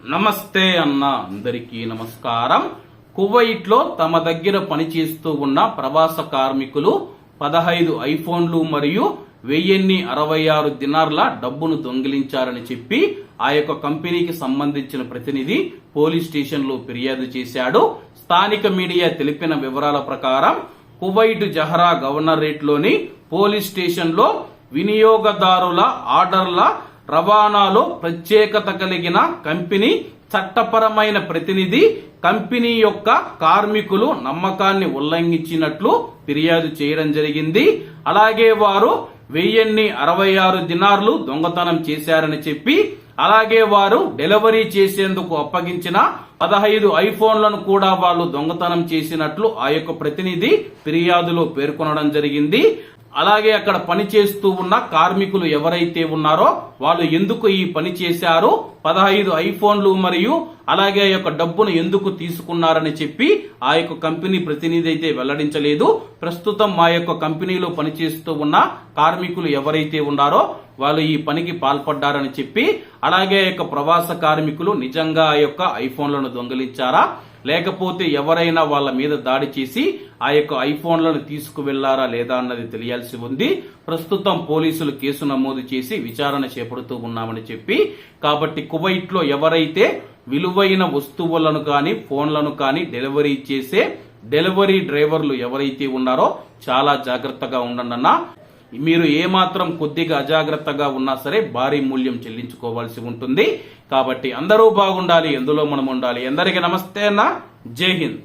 నమస్తే అన్న అందరికీ నమస్కారం. కువైట్లో తమ దగ్గర పనిచేస్తూ ఉన్న ప్రవాస కార్మికులు పదహైదు ఐఫోన్లు మరియు వెయ్యిన్ని అరవై ఆరు దినార్ల డబ్బును దొంగిలించారని చెప్పి ఆ యొక్క కంపెనీకి సంబంధించిన ప్రతినిధి పోలీస్ స్టేషన్లో ఫిర్యాదు చేశాడు. స్థానిక మీడియా తెలిపిన వివరాల ప్రకారం కువైట్ జహరా గవర్నరేట్లోని పోలీస్ స్టేషన్లో వినియోగదారుల ఆర్డర్ల రవాణాలో ప్రత్యేకత కలిగిన కంపెనీ చట్టపరమైన ప్రతినిధి కంపెనీ యొక్క కార్మికులు నమ్మకాన్ని ఉల్లంఘించినట్లు ఫిర్యాదు చేయడం జరిగింది. అలాగే వారు వెయ్యిన్ని అరవై ఆరు దినార్లు దొంగతనం చేశారని చెప్పి అలాగే వారు డెలివరీ చేసేందుకు అప్పగించిన పదహైదు ఐఫోన్లను కూడా వాళ్ళు దొంగతనం చేసినట్లు ఆ యొక్క ప్రతినిధి ఫిర్యాదులో పేర్కొనడం జరిగింది. అలాగే అక్కడ పని చేస్తూ ఉన్న కార్మికులు ఎవరైతే ఉన్నారో వాళ్ళు ఎందుకు ఈ పని చేశారు? పదహైదు ఐఫోన్లు మరియు అలాగే ఆ యొక్క డబ్బును ఎందుకు తీసుకున్నారని చెప్పి ఆ యొక్క కంపెనీ ప్రతినిధి అయితే వెల్లడించలేదు. ప్రస్తుతం మా యొక్క కంపెనీలో పనిచేస్తూ ఉన్న కార్మికులు ఎవరైతే ఉన్నారో వాళ్ళు ఈ పనికి పాల్పడ్డారని చెప్పి అలాగే ఆ యొక్క ప్రవాస కార్మికులు నిజంగా ఆ యొక్క ఐఫోన్లను దొంగిలించారా? లేకపోతే ఎవరైనా వాళ్ళ మీద దాడి చేసి ఆ యొక్క ఐఫోన్లను తీసుకువెళ్ళారా లేదా అన్నది తెలియాల్సి ఉంది. ప్రస్తుతం పోలీసులు కేసు నమోదు చేసి విచారణ చేపడుతూ ఉన్నామని చెప్పి కాబట్టి కువైట్లో ఎవరైతే విలువైన వస్తువులను కానీ ఫోన్లను కానీ డెలివరీ చేసే డెలివరీ డ్రైవర్లు ఎవరైతే ఉన్నారో చాలా జాగ్రత్తగా ఉండండి మీరు ఏమాత్రం కొద్దిగా అజాగ్రత్తగా ఉన్నా సరే భారీ మూల్యం చెల్లించుకోవాల్సి ఉంటుంది. కాబట్టి అందరూ బాగుండాలి ఎందులో మనం ఉండాలి. అందరికీ నమస్తే అన్న. జై హింద్.